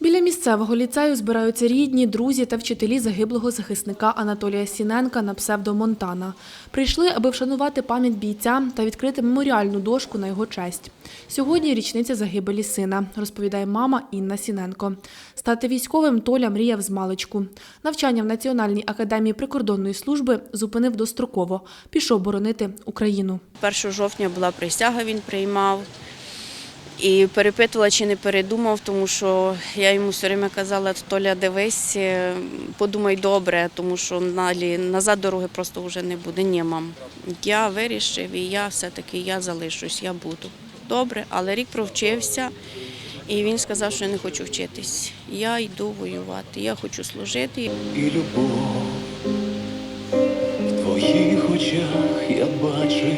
Біля місцевого ліцею збираються рідні, друзі та вчителі загиблого захисника Анатолія Сіненка на псевдо Монтана. Прийшли, аби вшанувати пам'ять бійця та відкрити меморіальну дошку на його честь. Сьогодні річниця загибелі сина, розповідає мама Інна Сіненко. Стати військовим Толя мріяв з маличку. Навчання в Національній академії прикордонної служби зупинив достроково. Пішов боронити Україну. 1 жовтня була присяга, він приймав. І перепитувала, чи не передумав, тому що я йому все время казала, Толя, дивись, е, подумай добре, тому що далі назад дороги просто вже не буде. Ні, мам. Я вирішив і я все-таки я залишусь, я буду. Добре, але рік провчився, і він сказав, що я не хочу вчитись. Я йду воювати, я хочу служити. і любов. В твоїх очах я бачив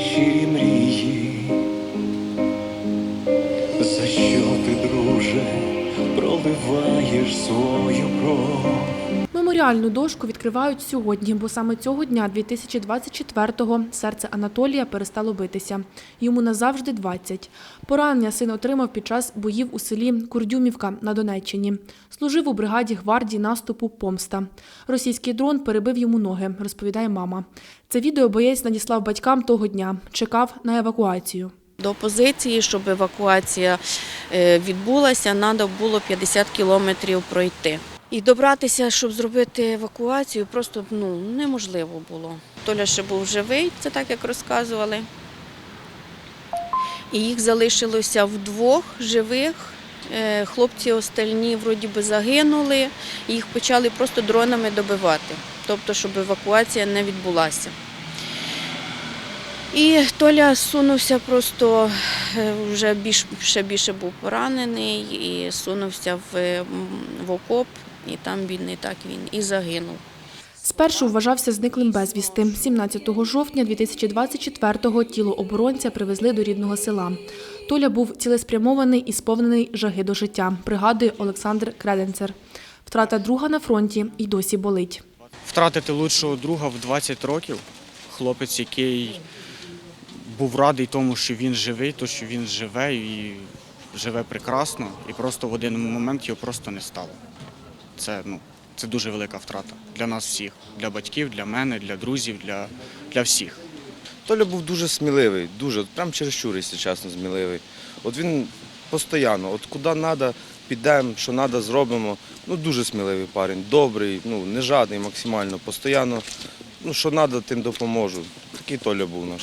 щирі мрії. Проливаєш свою кров? Меморіальну дошку відкривають сьогодні, бо саме цього дня, 2024-го, серце Анатолія перестало битися. Йому назавжди 20. Поранення син отримав під час боїв у селі Курдюмівка на Донеччині. Служив у бригаді гвардії наступу Помста. Російський дрон перебив йому ноги, розповідає мама. Це відео боєць надіслав батькам того дня. Чекав на евакуацію. До позиції, щоб евакуація відбулася, треба було 50 кілометрів пройти. І добратися, щоб зробити евакуацію, просто ну, неможливо було. Толя ще був живий, це так як розказували. І їх залишилося вдвох живих. Е, Хлопці остальні вроді би загинули, їх почали просто дронами добивати, тобто, щоб евакуація не відбулася. І Толя сунувся просто е, вже більш, ще більше був поранений і сунувся в, в окоп, і там він і так він і загинув. Спершу вважався зниклим безвісти. 17 жовтня 2024-го тіло оборонця привезли до рідного села. Толя був цілеспрямований і сповнений жаги до життя, пригадує Олександр Креденцер. Втрата друга на фронті й досі болить. Втратити лучшого друга в 20 років, хлопець, який був радий тому, що він живий, то що він живе і живе прекрасно, і просто в один момент його просто не стало. Це, ну, це дуже велика втрата для нас всіх, для батьків, для мене, для друзів, для, для всіх. Толя був дуже сміливий, дуже, от прям чересчур, якщо чесно, сміливий. От він постійно, от куди треба, підемо, що треба, зробимо. Ну, дуже сміливий парень, добрий, ну, не жадний максимально, постійно, ну, що треба, тим допоможу. Такий Толя був наш.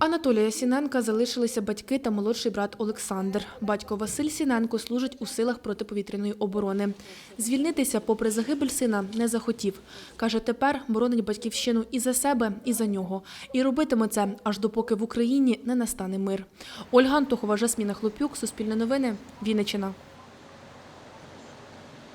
Анатолія Сіненка залишилися батьки та молодший брат Олександр. Батько Василь Сіненко служить у силах протиповітряної оборони. Звільнитися, попри загибель сина, не захотів. Каже, тепер боронить батьківщину і за себе, і за нього. І робитиме це, аж допоки в Україні не настане мир. Ольга Антохова, Жасміна Хлопюк, Суспільне новини, Вінниччина.